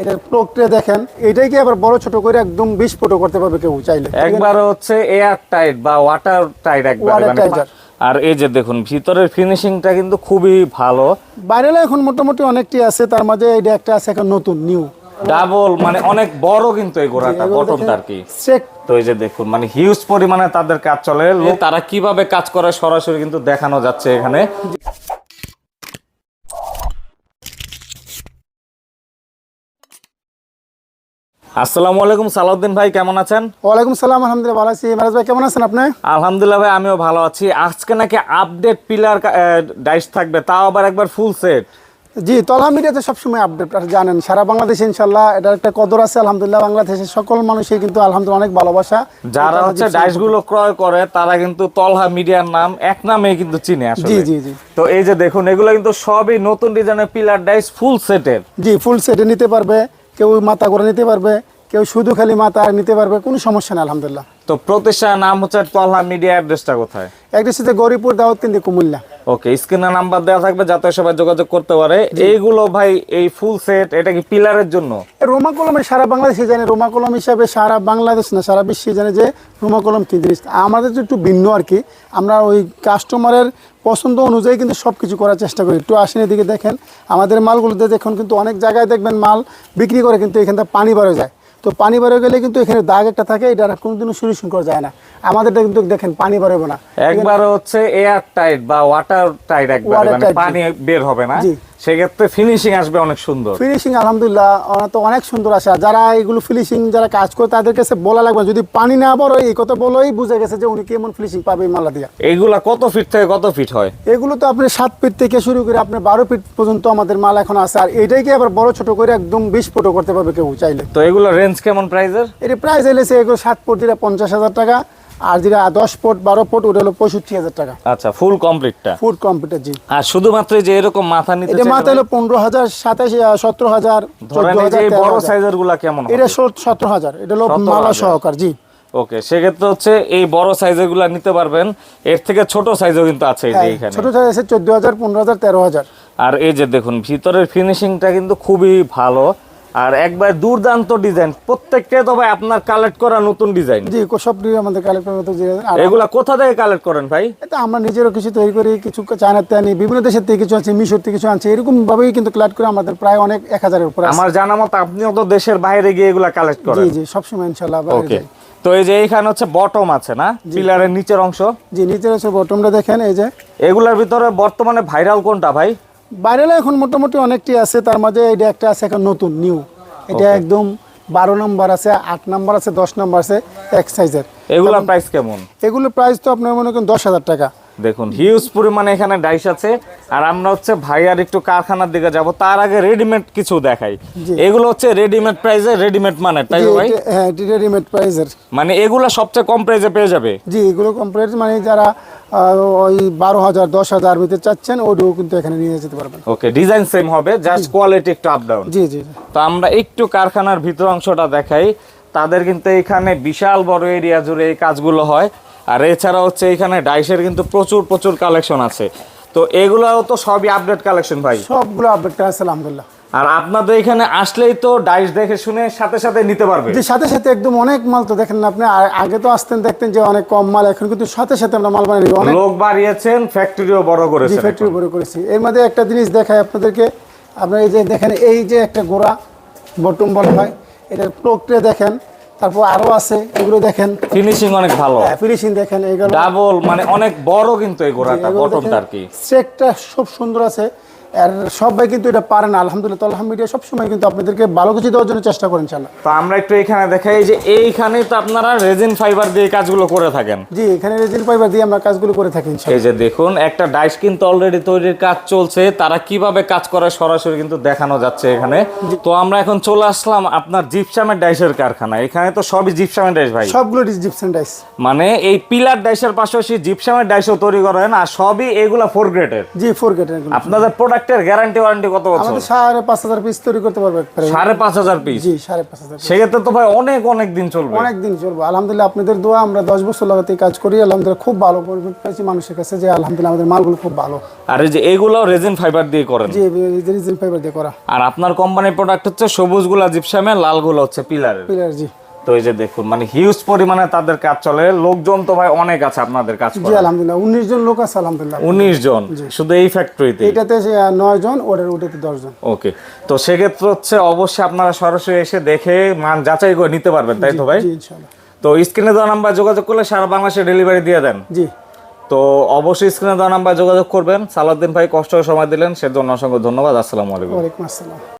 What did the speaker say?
এটার প্রক্রিয়া দেখেন এটাই কি আবার বড় ছোট করে একদম বিশ ফুটো করতে পারবে কেউ চাইলে। একবার হচ্ছে এয়ার টাইট বা ওয়াটার টাইট একবার। আর এই যে দেখুন ভিতরের ফিনিশিংটা কিন্তু খুবই ভালো। বাইরেও এখন মোটামুটি অনেকটি আছে তার মাঝে এটা একটা আছে এখন নতুন নিউ ডাবল মানে অনেক বড় কিন্তু এই গোড়াটা আর কি। তো এই যে দেখুন মানে হিউজ পরিমাণে তাদের কাজ চলে। তারা কীভাবে কাজ করে সরাসরি কিন্তু দেখানো যাচ্ছে এখানে। আসসালামু আলাইকুম সালাউদ্দিন ভাই কেমন আছেন? ওয়ালাইকুম সালাম আলহামদুলিল্লাহ ভালো আছি। মারাজ ভাই কেমন আছেন আপনি? আলহামদুলিল্লাহ ভাই আমিও ভালো আছি। আজকে নাকি আপডেট পিলার ডাইস থাকবে তাও আবার একবার ফুল সেট জি তলা মিডিয়াতে সবসময় আপডেট জানেন সারা বাংলাদেশে ইনশাল্লাহ এটার একটা কদর আছে আলহামদুলিল্লাহ। বাংলাদেশের সকল মানুষই কিন্তু আলহামদুলিল্লাহ অনেক ভালোবাসা। যারা হচ্ছে তলা ডাইসগুলো ক্রয় করে তারা কিন্তু তলহা মিডিয়ার নাম এক নামে কিন্তু চিনে আসলে। জি জি জি। তো এই যে দেখুন এগুলো কিন্তু সবই নতুন ডিজাইনের পিলার ডাইস ফুল সেটের জি ফুল সেটে নিতে পারবে কেউ মাথা করে নিতে পারবে কেউ শুধু খালি মাথা নিতে পারবে কোনো সমস্যা নেই আলহামদুলিল্লাহ। তো প্রতিষ্ঠানের নাম হচ্ছে তলহা মিডিয়া অ্যাড্রেসটা কোথায়? একটা সাথে গরিপুর দাওয়াত কিন্তু কুমিল্লা। ওকে স্ক্রিনে নাম্বার দেওয়া থাকবে যাতে সবাই যোগাযোগ করতে পারে। এইগুলো ভাই এই ফুল সেট এটা কি পিলারের জন্য? রোমা কলমের সারা বাংলাদেশে জানে রোমা কলম হিসাবে সারা বাংলাদেশ না সারা বিশ্বে জানে যে রোমা কলম কি জিনিস আমাদের একটু ভিন্ন আর কি আমরা ওই কাস্টমারের পছন্দ অনুযায়ী কিন্তু সব কিছু করার চেষ্টা করি। একটু আসেন এদিকে দেখেন আমাদের মালগুলোতে দেখুন কিন্তু অনেক জায়গায় দেখবেন মাল বিক্রি করে কিন্তু এখান থেকে পানি বেরো যায়। তো পানি বেরো গেলে কিন্তু এখানে দাগ একটা থাকে এটা কোনোদিনও সলিউশন করা যায় না। আমাদেরটা কিন্তু দেখেন পানি বেরোবে না। একবার হচ্ছে এয়ার টাইট বা ওয়াটার টাইট একবার মানে পানি বের হবে না। জি। সেক্ষেত্রে ফিনিশিং আসবে অনেক সুন্দর। ফিনিশিং আলহামদুলিল্লাহ তো অনেক সুন্দর আর যারা এগুলো ফিনিশিং যারা কাজ করে তাদের কাছে বলা লাগবে যদি পানি না বড় এই কথা বলেই বুঝে গেছে যে উনি কেমন ফিনিশিং পাবে মালা দিয়া। এইগুলা কত ফিট থেকে কত ফিট হয়? এগুলো তো আপনি সাত ফিট থেকে শুরু করে আপনার বারো ফিট পর্যন্ত আমাদের মাল এখন আছে। আর এটাই কি আবার বড় ছোট করে একদম বিশ ফুটও করতে পারবে কেউ চাইলে? তো এগুলো রেঞ্জ কেমন প্রাইসের এর? প্রাইস এলেছে এগুলো সাত ফুট যেটা পঞ্চাশ হাজার টাকা। আর যেটা দশ ফুট বারো ফুট ওটা হলো পঁয়ষট্টি হাজার টাকা। আচ্ছা ফুল কমপ্লিটটা ফুট কম্পিউটার জি। আর শুধুমাত্র যে এরকম মাথা নিতে এটা মাথা হলো পনেরো হাজার সাতাশ সতেরো হাজার বড় সাইজেরগুলা কেমন এটা সতেরো হাজার এটা হলো 17,000 মালা সহকার জি। ওকে সেক্ষেত্রে হচ্ছে এই বড় সাইজেরগুলা নিতে পারবেন। এর থেকে ছোট সাইজও কিন্তু আছে এই যে হ্যাঁ, এখানে। ছোট সাইজ আছে চোদ্দ হাজার পনেরো হাজার তেরো হাজার। আর এই যে দেখুন ভিতরের ফিনিশিংটা কিন্তু খুবই ভালো। আর একবার দুর্দান্ত ডিজাইন প্রত্যেকটা তো ভাই আপনার কালেক্ট করা নতুন ডিজাইন জি সব আমাদের কালেক্টর মতো যে আর এগুলা কোথা থেকে কালেক্ট করেন ভাই? এটা আমরা নিজেরও কিছু তৈরি করি কিছু চায়নাতে আনি বিভিন্ন দেশের থেকে কিছু আছে মিশর থেকে কিছু আনছে এরকম ভাবেই কিন্তু কালেক্ট করে আমাদের প্রায় অনেক এক হাজারের উপরে আছে। আমার জানা মতো আপনিও তো দেশের বাইরে গিয়ে এগুলা কালেক্ট জি করেন। জি সবসময় ইনশাল্লাহ বাইরে ওকে তো এই যে এইখানে হচ্ছে বটম আছে না? পিলারের নিচের অংশ? জি নিচের হচ্ছে বটমটা দেখেন এই যে। এগুলার ভিতরে বর্তমানে ভাইরাল কোনটা ভাই? বাইরেও এখন মোটামুটি অনেকটি আছে তার মাঝে এটা একটা আছে এখন নতুন নিউ এটা একদম বারো নম্বর আছে আট নম্বর আছে দশ নম্বর আছে এক সাইজের এগুলার প্রাইস কেমন? এগুলোর প্রাইস তো আপনার মনে করেন দশ হাজার টাকা। দেখুন হিউজ পরিমাণে এখানে ডাইস আছে। আর আমরা হচ্ছে ভাইয়ার একটু কারখানার দিকে যাব। তার আগে রেডিমেড কিছু দেখাই। এগুলো হচ্ছে রেডিমেড প্রাইসে রেডিমেড মানে তাই ভাই? হ্যাঁ রেডিমেড প্রাইসের মানে এগুলা সবচেয়ে কম প্রাইসে পেয়ে যাবে। জি এগুলো কম্পারেটিভ মানে যারা ওই বারো হাজার দশ হাজার ভিতরে চাচ্ছেন ওটাও কিন্তু এখানে নিয়ে যেতে পারবেন। ওকে ডিজাইন সেম হবে জাস্ট কোয়ালিটি একটু আপ ডাউন জি জি। তো আমরা একটু কারখানার ভিতর অংশটা দেখাই। তাদের কিন্তু এখানে বিশাল বড় এরিয়া জুড়ে এই কাজগুলো হয়। আর এছাড়া হচ্ছে এখানে ডাইসের কিন্তু প্রচুর প্রচুর কালেকশন আছে। তো এগুলাও তো সবই আপডেট কালেকশন ভাই। সবগুলো আপডেট আছে আলহামদুলিল্লাহ। আর আপনাদের এখানে আসলেই তো ডাইস দেখে শুনে সাথে সাথে নিতে পারবে। যে সাথে সাথে একদম অনেক মাল তো দেখেন না আপনি আগে তো আসতেন দেখতেন যে অনেক কম মাল এখন কিন্তু সাথে সাথে আমরা মাল বানিয়ে। অনেক লোক বাড়িয়েছেন ফ্যাক্টরিও বড় করেছেন ফ্যাক্টরি উপরে করেছি। এর মধ্যে একটা জিনিস দেখায় আপনাদেরকে। আপনার এই যে দেখেন এই যে একটা গোড়া বটম বলা হয় এটা প্রক্রিয়া দেখেন। তারপর আরও আছে এগুলো দেখেন। ফিনিশিং অনেক ভালো। ফিনিশিং দেখেন এগুলো ডাবল মানে অনেক বড় কিন্তু এই গোড়াটা বটনটা আর কি। চেকটা খুব সুন্দর আছে। আর সবাই কিন্তু এটা পারে না আলহামদুলিল্লাহ। তো আলহামদুলিল্লাহ সবসময় কিন্তু আপনাদেরকে ভালো কিছু দেওয়ার জন্য চেষ্টা করেন চালা তো আমরা একটু এখানে দেখাই যে এইখানেই তো আপনারা রেজিন ফাইবার দিয়ে কাজগুলো করে থাকেন। জি এখানে রেজিন ফাইবার দিয়ে আমরা কাজগুলো করে থাকি। এই যে দেখুন একটা ডাইস কিন্তু অলরেডি তৈরির কাজ চলছে। তারা কীভাবে কাজ করে সরাসরি কিন্তু দেখানো যাচ্ছে এখানে। তো আমরা এখন চলে আসলাম আপনার জিপসামের ডাইসের কারখানা। এখানে তো সবই জিপসামের ডাইস ভাই। সবগুলো ডিসজিপশন ডাইস মানে এই পিলার ডাইসের পাশাপাশি জিপসামের ডাইসও তৈরি করেন আর সবই এগুলা ফোর গ্রেডের জি ফোর গেটের আপনাদের প্রোডাক্ট প্রোডাক্টের গ্যারান্টি ওয়ারেন্টি কত বছর? আমাদের সাড়ে পাঁচ হাজার পিস তৈরি করতে পারবে সাড়ে পাঁচ হাজার পিস জি সাড়ে পাঁচ হাজার সেক্ষেত্রে তো ভাই অনেক অনেক দিন চলবে। অনেক দিন চলবো। আলহামদুলিল্লাহ আপনাদের দোয়া আমরা দশ বছর লাগাতে কাজ করি। আলহামদুলিল্লাহ খুব ভালো পরিমাণ পেয়েছি মানুষের কাছে যে আলহামদুলিল্লাহ আমাদের মালগুলো খুব ভালো। আর এই যে এগুলাও রেজিন ফাইবার দিয়ে করেন? জি রিজন ফাইবার দিয়ে করা। আর আপনার কোম্পানির প্রোডাক্ট হচ্ছে সবুজগুলা জিপসামের লালগুলো হচ্ছে পিলারের পিলার জি। তো এই যে দেখুন মানে হিউজ পরিমাণে তাদের কাজ চলে। লোকজন তো ভাই অনেক আছে আপনাদের কাজ জি আলহামদুলিল্লাহ উনিশ জন লোক আছে আলহামদুলিল্লাহ। উনিশ জন শুধু এই ফ্যাক্টরিতে এটাতে সে, আহ, নয় জন ওটার ওটাতে দশ জন। ওকে তো সেক্ষেত্রে হচ্ছে অবশ্যই আপনারা সরাসরি এসে দেখে মান যাচাই করে নিতে পারবেন তাই তো ভাই? জি ইনশাল্লাহ তো স্ক্রিনে দেওয়া নাম্বার যোগাযোগ করলে সারা বাংলাদেশে ডেলিভারি দিয়ে দেন। জি। তো অবশ্যই স্ক্রিনে দেওয়া নাম্বার যোগাযোগ করবেন। সালাউদ্দিন ভাই কষ্ট সময় দিলেন সেজন্য অসংখ্য ধন্যবাদ। আসসালামু আলাইকুম। ওয়ালাইকুম আসসালাম।